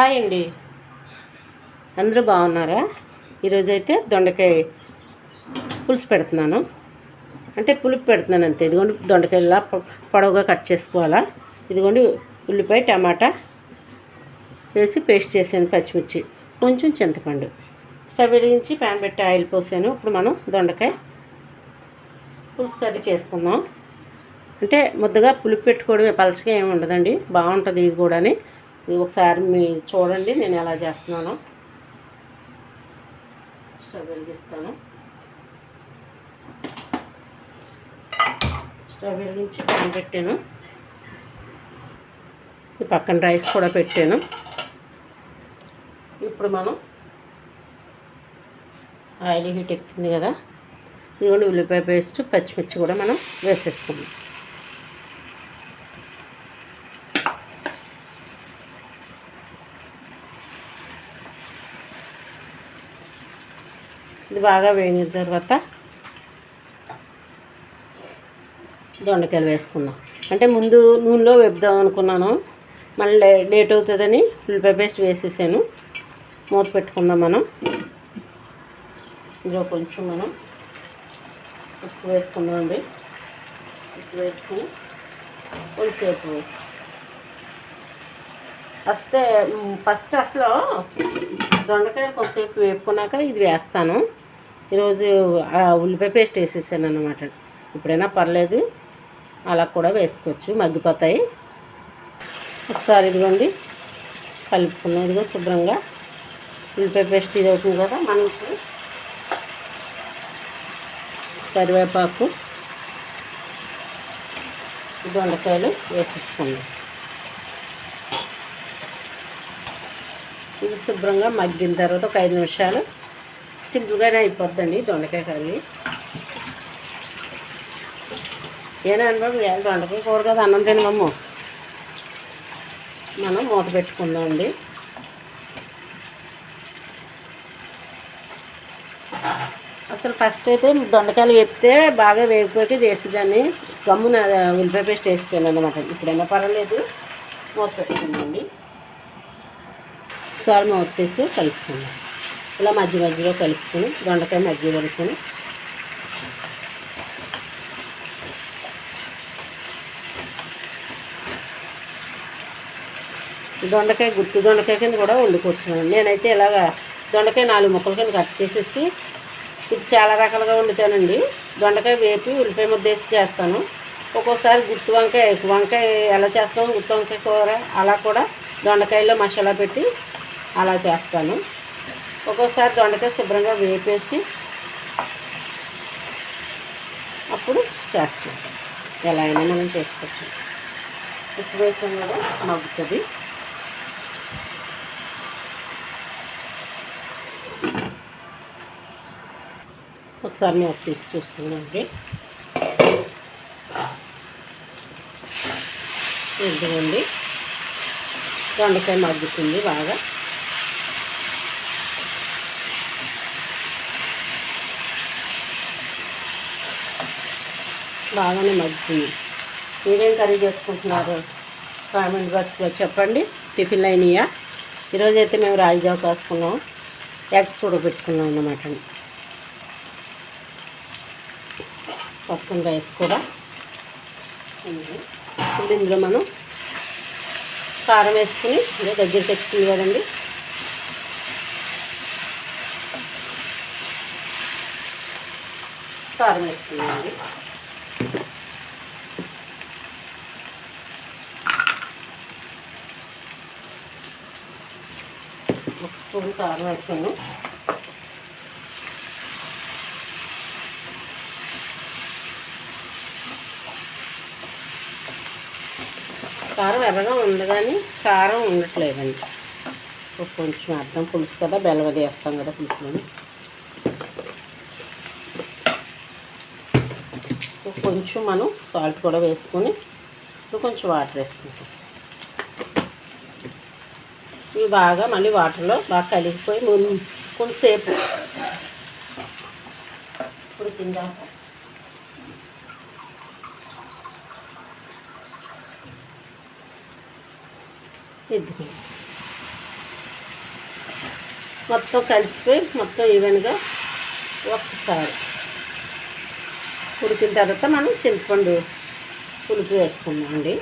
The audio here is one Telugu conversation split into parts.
హాయ్ అండి. అందరూ బాగున్నారా? ఈరోజైతే దొండకాయ పులుసు పెడుతున్నాను. అంటే పులుపు పెడుతున్నాను అంతే. ఇదిగోండి దొండకాయలా పొడవుగా కట్ చేసుకోవాలా. ఇదిగోండి ఉల్లిపాయ టమాటా వేసి పేస్ట్ చేసాను పచ్చిమిర్చి కొంచెం చింతపండు. స్టవ్ వెలిగించి ప్యాన్ పెట్టి ఆయిల్ పోసాను. ఇప్పుడు మనం దొండకాయ పులుసు కర్రీ చేసుకుందాం. అంటే ముద్దగా పులుపు పెట్టుకోవడమే పలచగా ఏమి ఉండదండి. బాగుంటుంది ఇది కూడాని. ఇది ఒకసారి మీ చూడండి నేను ఎలా చేస్తున్నాను. స్టవ్ వెలిగిస్తాను. స్టవ్ వెలిగించి పక్కన పెట్టాను. ఈ పక్కన రైస్ కూడా పెట్టాను. ఇప్పుడు మనం ఆయిల్ హీట్ ఎక్కుతుంది కదా ఇదిగోండి ఉల్లిపాయ పేస్ట్ పచ్చిమిర్చి కూడా మనం వేసేసుకుందాం. ఇది బాగా వేగిన తర్వాత దొండకాయలు వేసుకుందాం. అంటే ముందు నూనెలో వేపుదాం అనుకున్నాను. మళ్ళీ లే- లేట్ అవుతుందని ఉల్లిపాయ పేస్ట్ వేసేసాను. మూత పెట్టుకుందాం మనం. ఇందులో కొంచెం మనం ఉప్పు వేసుకుందాం అండి ఉప్పు వేసుకుని కొంచెంసేపు ఫస్ట్ ఫస్ట్ అసలు దొండకాయ కొంచెంసేపు వేపుకున్నాక ఇది వేస్తాను. ఈరోజు ఉల్లిపాయ పేస్ట్ వేసేసాను అనమాట ఇప్పుడైనా పర్లేదు అలా కూడా వేసుకోవచ్చు మగ్గిపోతాయి. ఒకసారి ఇదిగోండి కలుపుకున్నాం. ఇదిగో శుభ్రంగా ఉల్లిపాయ పేస్ట్ ఇది అవుతుంది కదా మనం ఇప్పుడు కరివేపాకు దొండకాయలు వేసేసుకుందాం. ఇది శుభ్రంగా మగ్గిన తర్వాత ఒక ఐదు నిమిషాలు సింపుల్గానే అయిపోద్దండి దొండకాయ కర్రీ. ఏనా బాబు? వేళ దొండకాయ కూర కదా అన్నం తినమమ్మ మనం మూత పెట్టుకుందామండి. అసలు ఫస్ట్ అయితే దొండకాయలు వేపితే బాగా వేగిపోయి వేసేదాన్ని గమ్మున ఉల్లిపాయ పేస్ట్ వేస్తాను అనమాట ఇప్పుడైనా పర్వాలేదు. మూత పెట్టుకుందండి సార్ మూత తీసి కలుపుకుందాం. ఇలా మధ్య మధ్యలో కలుపుకొని దొండకాయ మధ్య కలుపుకొని దొండకాయ గుర్తు దొండకాయ కింద కూడా వండుకొచ్చాను నేనైతే ఇలాగ దొండకాయ నాలుగు ముక్కల కింద కట్ చేసేసి ఇది చాలా రకాలుగా వండుతానండి. దొండకాయ వేపి ఉల్లిపాయ ముద్ద వేసి చేస్తాను. ఒక్కోసారి గుత్తి వంకాయ వంకాయ ఎలా చేస్తాము గుత్తి వంకాయ కూర అలా కూడా దొండకాయలో మసాలా పెట్టి అలా చేస్తాను. ఒక్కోసారి దొండకాయ శుభ్రంగా వేపేసి అప్పుడు చేస్తాం ఎలా అయినా మనం చేసుకోవచ్చు. ఉప్పు వేసాం కదా మగ్గుతుంది. ఒకసారి నేను తీసి చూసుకున్నాండి ఇదిగోండి. దొండకాయ మగ్గుతుంది బాగా. బాగానే మగ్గుతుంది మీరేం కర్రీ చేసుకుంటున్నారు? కామెంట్ బాక్స్లో చెప్పండి. టిఫిన్లు అయినాయా ఈరోజైతే మేము రాగి జావ కాసుకున్నాం. ఎగ్స్ పెట్టుకున్నాం అన్నమాట పక్కన రైస్ కూడా. ఇప్పుడు ఇందులో మనం కారం వేసుకుని ఇదే దగ్గర తెచ్చింది కదండి. కారం వేసుకున్నామండి స్పూన్ కారం వేసాను. కారం ఎర్రగా ఉంది కానీ కారం ఉండట్లేదండి. ఒక కొంచెం అర్థం పులుసు కదా బెల్లవది వేస్తాం కదా పులుసులోని. కొంచెం మనం సాల్ట్ కూడా వేసుకొని కొంచెం వాటర్ వేసుకుంటాం. ఇవి బాగా మళ్ళీ వాటర్లో బాగా కలిగిపోయి ముందు కొంతసేపు ఇప్పుడు తిందాక మొత్తం కలిసిపోయి మొత్తం ఈవెన్గా ఒక్కసారి ఉడికిన తర్వాత మనం చింతపండు పులుపు వేసుకున్నాం అండి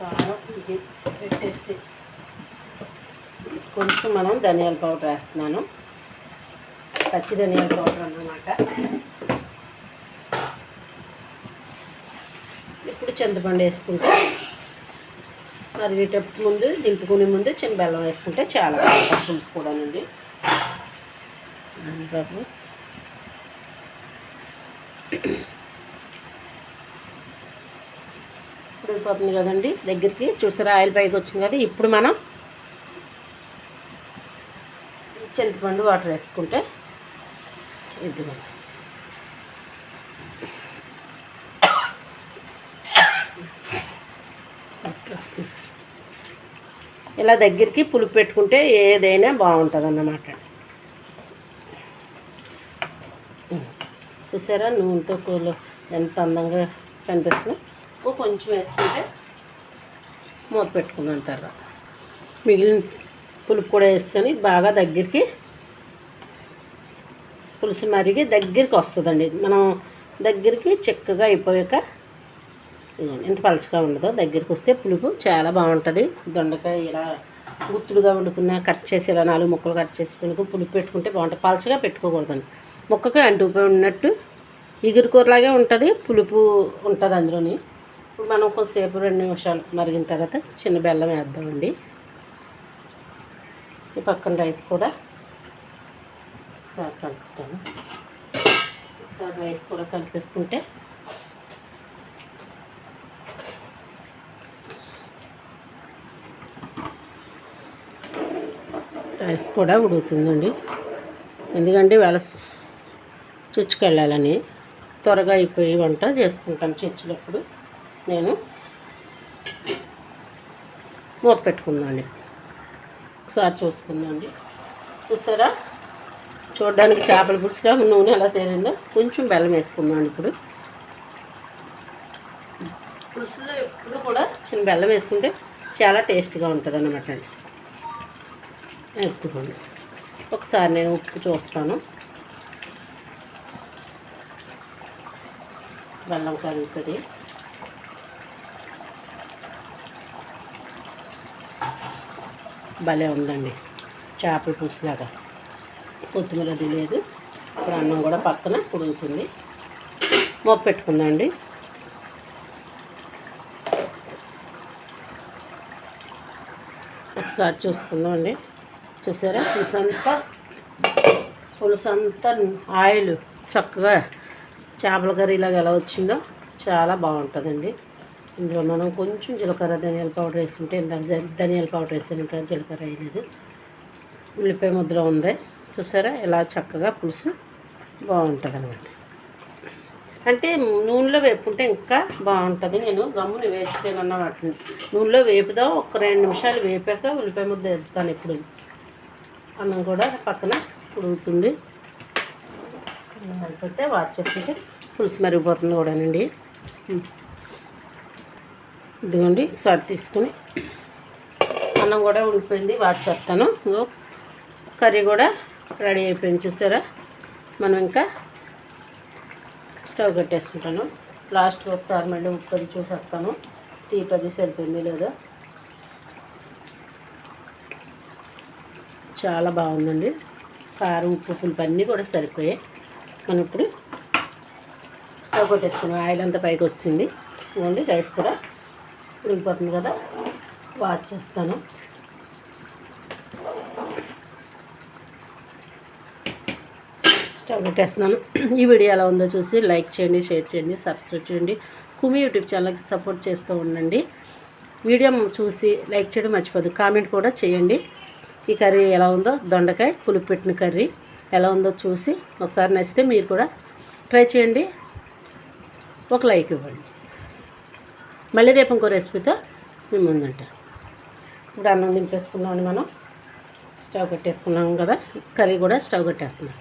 బాగా ఇది పెట్టేసి కొంచెం మనం ధనియాల పౌడర్ వేస్తున్నాను. పచ్చి ధనియాల పౌడర్ అన్నమాట. ఇప్పుడు చింతపండు వేసుకుంటే మరిగేటప్పుడు ముందు దింపుకునే ముందు చిన్న బెల్లం వేసుకుంటే చాలా పులుసు కూడా నుండి బాబు. అయిపోతుంది కదండి దగ్గరికి. చూసారా ఆయిల్ పైకి వచ్చింది కదా ఇప్పుడు మనం చింతపండు వాటర్ వేసుకుంటే ఇదిగోండి. ఇలా దగ్గరికి పులుపు పెట్టుకుంటే ఏదైనా బాగుంటుంది అన్నమాట చూసారా నూనెతో కూలు ఎంత అందంగా కనిపిస్తుంది. ఓ కొంచెం వేసుకుంటే మూత పెట్టుకున్నాను తర్వాత. మిగిలిన పులుపు కూడా వేసుకొని బాగా దగ్గరికి పులుసు మరిగి దగ్గరికి వస్తుందండి. మనం దగ్గరికి చిక్కగా అయిపోయాక ఎంత ఇంత పలచగా ఉండదు దగ్గరికి వస్తే పులుపు చాలా బాగుంటుంది. దొండకాయ ఇలా గుత్తులుగా వండుకున్న కట్ చేసి ఇలా నాలుగు ముక్కలు కట్ చేసి పులుపు పులుపు పెట్టుకుంటే బాగుంటుంది. పలచగా పెట్టుకోకూడదండి. ముక్కకి అంటుకుపోయి ఉన్నట్టు ఇగురు కూరలాగే ఉంటుంది పులుపు ఉంటుంది అందులోని. ఇప్పుడు మనం కొంచెంసేపు రెండు నిమిషాలు మరిగిన తర్వాత చిన్న బెల్లం వేద్దామండి. ఈ పక్కన రైస్ కూడా ఒకసారి కలుపుతాను. ఒకసారి రైస్ కూడా కలిపేసుకుంటే రైస్ కూడా ఉడుకుతుందండి. ఎందుకంటే వేళ చుచ్చుకెళ్ళాలని త్వరగా అయిపోయి వంట చేసుకుంటాను చర్చిలప్పుడు. నేను మూత పెట్టుకున్నాను. ఒకసారి చూసుకుందాండి చూసారా? చూడడానికి చేపల పులుసులో నూనె ఎలా తేలిందో కొంచెం బెల్లం వేసుకున్నాను ఇప్పుడు. పులుసులో ఎప్పుడు కూడా చిన్న బెల్లం వేసుకుంటే చాలా టేస్ట్గా ఉంటుంది అన్నమాట అండి ఎత్తుకోండి. ఒకసారి నేను ఉప్పు చూస్తాను. బెల్లం కలుగుతుంది భలే ఉందండి. చేపల పులుసులాగా. కొత్తిమీర అది లేదు ఇప్పుడు అన్నం కూడా పక్కన ఉడుకుతుంది మూత పెట్టుకుందండి ఒకసారి చూసుకుందాం అండి చూసారా? పులుసంతా పులుసంతా ఆయిల్ చక్కగా చేపల కర్రీలాగా ఎలా వచ్చిందో చాలా బాగుంటుందండి. ఇందులో మనం కొంచెం జీలకర్ర ధనియాల పౌడర్ వేసుకుంటే ఇందాక ధనియాల పౌడర్ వేసాను ఇంకా జీలకర్ర వేయలేదు ఉల్లిపాయ ముద్దలో ఉంది. చూసారా? ఇలా చక్కగా పులుసు బాగుంటుంది అనమాట అంటే నూనెలో వేపుకుంటే ఇంకా బాగుంటుంది. నేను గమ్ముని వేసాను వాటిని. నూనెలో వేపుదాం? ఒక రెండు నిమిషాలు వేపాక ఉల్లిపాయ ముద్ద వేస్తాను ఇప్పుడు. అన్నం కూడా పక్కన ఉడుకుతుంది. అయిపోతే వాచ్ చేసుకుంటే పులుసు మరిగిపోతుంది కూడానండి. ఇదిగోండి ఒకసారి తీసుకుని అన్నం కూడా ఉండిపోయింది వాచ్ చేస్తాను. కర్రీ కూడా రెడీ అయిపోయింది చూసారా? మనం ఇంకా స్టవ్ కట్టేసుకుంటాను. లాస్ట్ ఒకసారి మళ్ళీ ఉప్పు అది చూసేస్తాను. తీపి అది సరిపోయింది లేదా? చాలా బాగుందండి. కారం ఉప్పు పులుపు అన్నీ కూడా సరిపోయాయి. మనం ఇప్పుడు స్టవ్ కొట్టేసుకున్నాం. ఆయిల్ అంతా పైకి వచ్చింది. ఇవ్వండి రైస్ కూడా ఉడికిపోతుంది కదా? వాట్ చేస్తాను. స్టవ్ పెట్టేస్తున్నాను. ఈ వీడియో ఎలా ఉందో చూసి లైక్ చేయండి షేర్ చేయండి సబ్స్క్రైబ్ చేయండి. కుమి యూట్యూబ్ ఛానల్కి సపోర్ట్ చేస్తూ ఉండండి. వీడియో చూసి లైక్ చేయడం మర్చిపోదు. కామెంట్ కూడా చేయండి. ఈ కర్రీ ఎలా ఉందో? దొండకాయ పులుపు పెట్టిన కర్రీ ఎలా ఉందో చూసి ఒకసారి నచ్చితే మీరు కూడా ట్రై చేయండి. ఒక లైక్ ఇవ్వండి. మళ్ళీ రేపు ఇంకో రెసిపీతో మేము ముందుంటాం. ఇప్పుడు అన్నం దింపేసుకుందామని మనం స్టవ్ కట్టేసుకున్నాం కదా కర్రీ కూడా స్టవ్ కట్టేస్తున్నాం